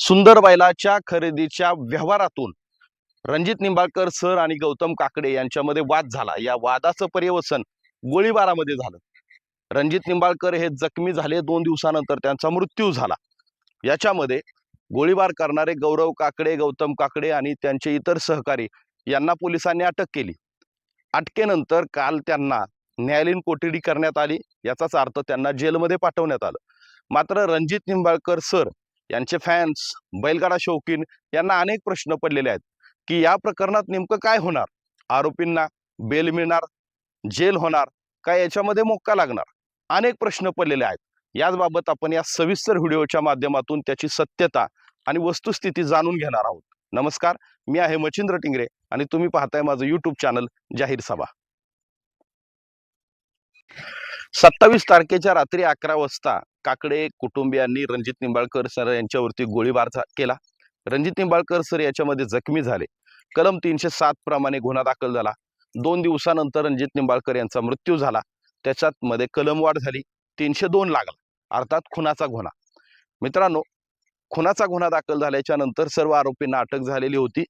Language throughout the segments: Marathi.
सुंदर बैलाच्या खरेदीच्या व्यवहारातून रणजित निंबाळकर सर आणि गौतम काकडे यांच्यामध्ये वाद झाला. या वादाचं पर्यवसन गोळीबारामध्ये झालं. रणजित निंबाळकर हे जखमी झाले. दोन दिवसानंतर त्यांचा मृत्यू झाला. याच्यामध्ये गोळीबार करणारे गौरव काकडे गौतम काकडे आणि त्यांचे इतर सहकारी यांना पोलिसांनी अटक केली. अटकेनंतर काल त्यांना न्यायालयीन कोठडी करण्यात आली. याचाच अर्थ त्यांना जेलमध्ये पाठवण्यात आलं. मात्र रणजित निंबाळकर सर यांचे फॅन्स बैलगाडा शौकीन यांना अनेक प्रश्न पडलेले आहेत की या प्रकरणात नेमकं काय होणार? आरोपींना बेल मिळणार? जेल होणार? काय याच्यामध्ये मोक्का लागणार? अनेक प्रश्न पडलेले आहेत. याचबाबत आपण या सविस्तर व्हिडिओच्या माध्यमातून त्याची सत्यता आणि वस्तुस्थिती जाणून घेणार आहोत. नमस्कार मी आहे मच्छिंद्र टिंगरे आणि तुम्ही पाहताय माझं यूट्यूब चॅनल जाहीर सभा. सत्तावीस तारखेच्या रात्री अकरा वाजता काकडे कुटुंबियांनी रणजित निंबाळकर सर यांच्यावरती गोळीबार केला. रणजित निंबाळकर सर याच्यामध्ये जखमी झाले. कलम तीनशे सात प्रमाणे गुन्हा दाखल झाला. दोन दिवसानंतर रणजित निंबाळकर यांचा मृत्यू झाला. त्याच्यात मध्ये कलमवाढ झाली. तीनशे दोन लागला. अर्थात खुनाचा गुन्हा. मित्रांनो खुनाचा गुन्हा दाखल झाल्याच्यानंतर सर्व आरोपींना अटक झालेली होती.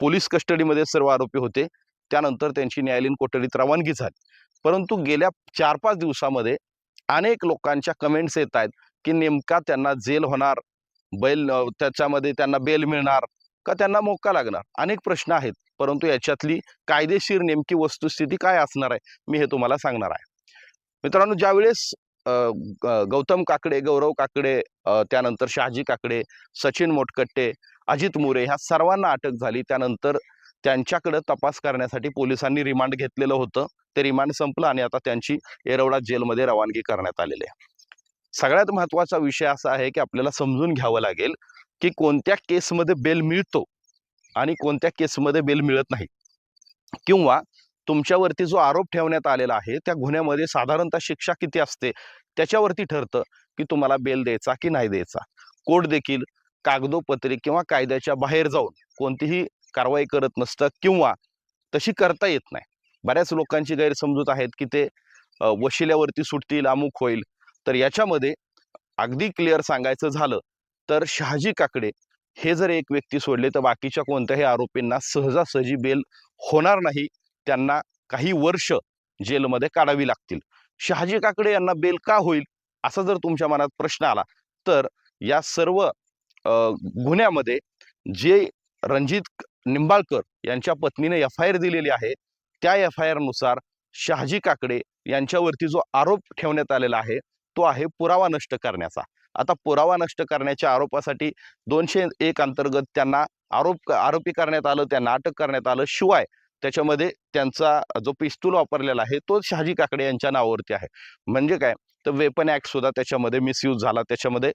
पोलीस कस्टडीमध्ये सर्व आरोपी होते. त्यानंतर त्यांची न्यायालयीन कोठडीत रवानगी झाली. परंतु गेल्या चार पाच दिवसामध्ये अनेक लोकांच्या कमेंट्स येत आहेत की नेमका त्यांना जेल होणार बैल त्याच्यामध्ये त्यांना बेल मिळणार का त्यांना मोका लागणार? अनेक प्रश्न आहेत. परंतु याच्यातली कायदेशीर नेमकी वस्तुस्थिती काय असणार आहे मी हे तुम्हाला सांगणार आहे. मित्रांनो ज्यावेळेस गौतम काकडे गौरव काकडे त्यानंतर शहाजी काकडे सचिन मोटकट्टे अजित मोरे ह्या सर्वांना अटक झाली. त्यानंतर त्यांच्याकडे तपास करण्यासाठी पोलिसांनी रिमांड घेतलेलं होतं. ते रिमांड संपलं आणि आता त्यांची येरवडा जेलमध्ये रवानगी करण्यात आलेली आहे. सगळ्यात महत्त्वाचा विषय असा आहे की आपल्याला समजून घ्यावं लागेल की कोणत्या केसमध्ये बेल मिळतो आणि कोणत्या केसमध्ये बेल मिळत नाही. किंवा तुमच्यावरती जो आरोप ठेवण्यात आलेला आहे त्या गुन्ह्यामध्ये साधारणतः शिक्षा किती असते त्याच्यावरती ठरतं की तुम्हाला बेल द्यायचा की नाही द्यायचा. कोर्ट देखील कागदोपत्री किंवा कायद्याच्या बाहेर जाऊन कोणतीही कारवाई करत नसतं किंवा तशी करता येत नाही. बऱ्याच लोकांची गैरसमजूत आहेत की ते वशिल्यावरती सुटतील अमुक होईल. तर याच्यामध्ये अगदी क्लिअर सांगायचं झालं तर शहाजी काकडे हे जर एक व्यक्ती सोडले तर बाकीच्या कोणत्याही आरोपींना सहजासहजी बेल होणार नाही. त्यांना काही वर्ष जेलमध्ये काढावी लागतील. शहाजी काकडे यांना बेल का होईल? असा जर तुमच्या मनात प्रश्न आला तर या सर्व गुन्ह्यामध्ये जे रणजित निंबाळकर यांच्या पत्नीने एफ आय आर दिलेली आहे त्या एफ आय आरनुसार शहाजी काकडे यांच्यावरती जो आरोप ठेवण्यात आलेला आहे तो आहे पुरावा नष्ट करण्याचा. आता पुरावा नष्ट करण्याच्या आरोपासाठी दोनशे एक अंतर्गत त्यांना आरोप आरोपी करण्यात आलं त्यांना अटक करण्यात आलं शिवाय त्याच्यामध्ये त्यांचा जो पिस्तूल वापरलेला आहे तो शहाजी काकडे यांच्या नावावरती आहे. म्हणजे काय? तर वेपन ऍक्ट सुद्धा त्याच्यामध्ये मिसयूज झाला त्याच्यामध्ये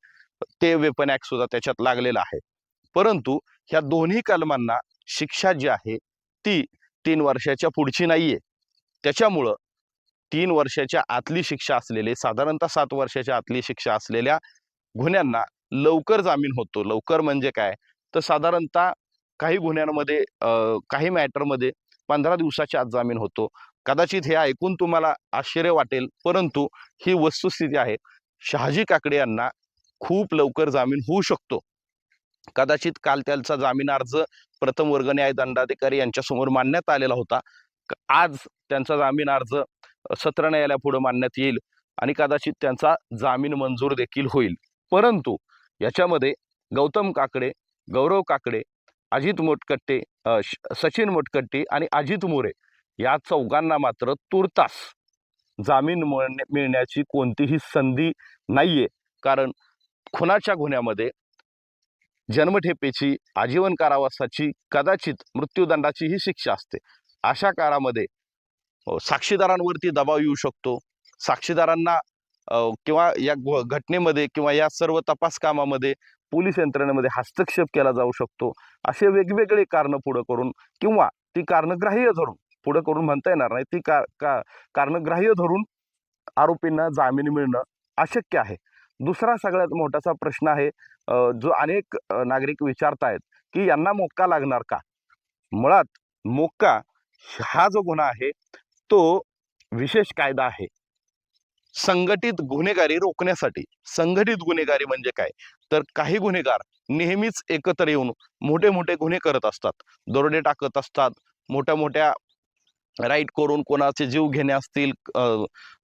ते वेपन ऍक्ट सुद्धा त्याच्यात लागलेला आहे. परंतु ह्या दोन्ही कलमांना शिक्षा जी आहे ती तीन वर्षाच्या पुढची नाहीये. त्याच्यामुळं तीन वर्षाच्या आतली शिक्षा असलेले साधारणतः सात वर्षाच्या आतली शिक्षा असलेल्या गुन्ह्यांना लवकर जामीन होतो. लवकर म्हणजे काय? तर साधारणतः काही गुन्ह्यांमध्ये काही मॅटरमध्ये पंधरा दिवसाच्या आत जामीन होतो. कदाचित हे ऐकून तुम्हाला आश्चर्य वाटेल परंतु ही वस्तुस्थिती आहे. शहाजी काकडे यांना खूप लवकर जामीन होऊ शकतो. कदाचित काल त्यांचा जामीन अर्ज प्रथम वर्ग न्याय दंडाधिकारी यांच्यासमोर मांडण्यात आलेला होता. आज त्यांचा जामीन अर्ज सत्र न्यायालयापुढे मांडण्यात येईल आणि कदाचित त्यांचा जामीन मंजूर देखील होईल. परंतु याच्यामध्ये गौतम काकडे गौरव काकडे अजित मोटकट्टे सचिन मोटकट्टे आणि अजित मोरे या चौघांना मात्र तुर्तास जामीन मिळण्याची कोणतीही संधी नाहीये. कारण खुनाच्या गुन्ह्यामध्ये जन्मठेपेची आजीवन कारावासाची कदाचित मृत्यूदंडाची ही शिक्षा असते. अशा काळामध्ये साक्षीदारांवरती दबाव येऊ शकतो. साक्षीदारांना किंवा या घटनेमध्ये किंवा या सर्व तपास कामामध्ये पोलीस यंत्रणेमध्ये हस्तक्षेप केला जाऊ शकतो. असे वेगवेगळे कारण पुढं करून किंवा ती कारण ग्राह्य धरून पुढं करून म्हणता येणार नाही. ती का का कारण ग्राह्य धरून आरोपींना जामीन मिळणं अशक्य आहे. दुसरा सगळ्यात मोठाचा प्रश्न आहे जो अनेक नागरिक नागरिक विचारतायत की यांना मोक्का लागणार का? मुळात मोक्का हा जो गुन्हा आहे तो विशेष कायदा आहे. संघटित गुन्हेगारी रोखण्यासाठी. संघटित गुन्हेगारी म्हणजे काय? तर काही गुन्हेगार नेहमीच एकत्र येऊन मोठे मोठे गुन्हे करत असतात. दरोडे टाकत असतात. मोठ्या मोठ्या राईट करून कोणाचे जीव घेणे असतील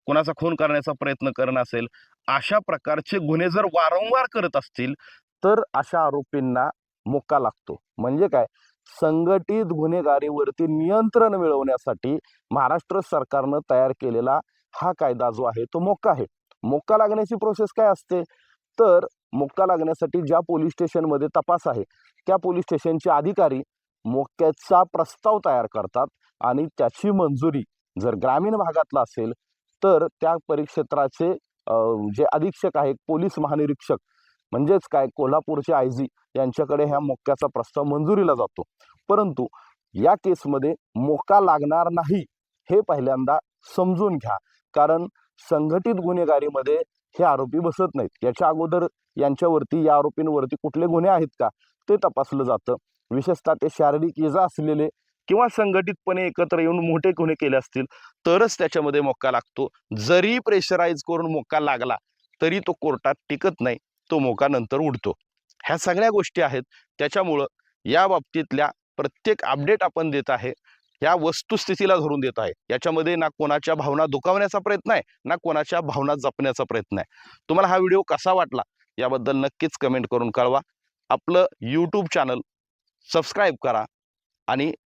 कोणाचा खून करण्याचा प्रयत्न करणं असेल अशा प्रकारचे गुन्हे जर वारंवार करत असतील तर अशा आरोपींना मुक्का लागतो. म्हणजे काय? संघटित गुन्हेगारीवरती नियंत्रण मिळवण्यासाठी महाराष्ट्र सरकारनं तयार केलेला हा कायदा जो आहे तो मोक्का आहे. मोक्का लागण्याची प्रोसेस काय असते? तर मोक्का लागण्यासाठी ज्या पोलीस स्टेशनमध्ये तपास आहे त्या पोलीस स्टेशनचे अधिकारी मोक्याचा प्रस्ताव तयार करतात आणि त्याची मंजुरी जर ग्रामीण भागातला असेल तर त्या परिक्षेत्राचे जे अधीक्षक आहेत पोलीस महानिरीक्षक म्हणजेच काय? कोल्हापूरचे आय जी यांच्याकडे ह्या मोक्याचा प्रस्ताव मंजुरीला जातो. परंतु या केसमध्ये मोका लागणार नाही हे पहिल्यांदा समजून घ्या. कारण संघटित गुन्हेगारीमध्ये हे आरोपी बसत नाहीत. याच्या अगोदर यांच्यावरती या आरोपींवरती कुठले गुन्हे आहेत का? ते तपासलं जातं. विशेषतः ते शारीरिक इजा असलेले किंवा संघटितपणे एकत्र येऊन मोठे गुन्हे केले असतील तरच त्याच्यामध्ये मोका लागतो. जरी प्रेशराईज करून मोका लागला तरी तो कोर्टात टिकत नाही. तो मोका नंतर उडतो. ह्या सगळ्या गोष्टी आहेत. त्याच्यामुळं या बाबतीतल्या प्रत्येक अपडेट आपण देत आहे या वस्तुस्थितीला धरून देत आहे. याच्यामध्ये ना कोणाच्या भावना दुखावण्याचा प्रयत्न आहे ना कोणाच्या भावना जपण्याचा प्रयत्न आहे. तुम्हाला हा व्हिडिओ कसा वाटला याबद्दल नक्कीच कमेंट करून कळवा. आपलं यूट्यूब चॅनल सबस्क्राईब करा आणि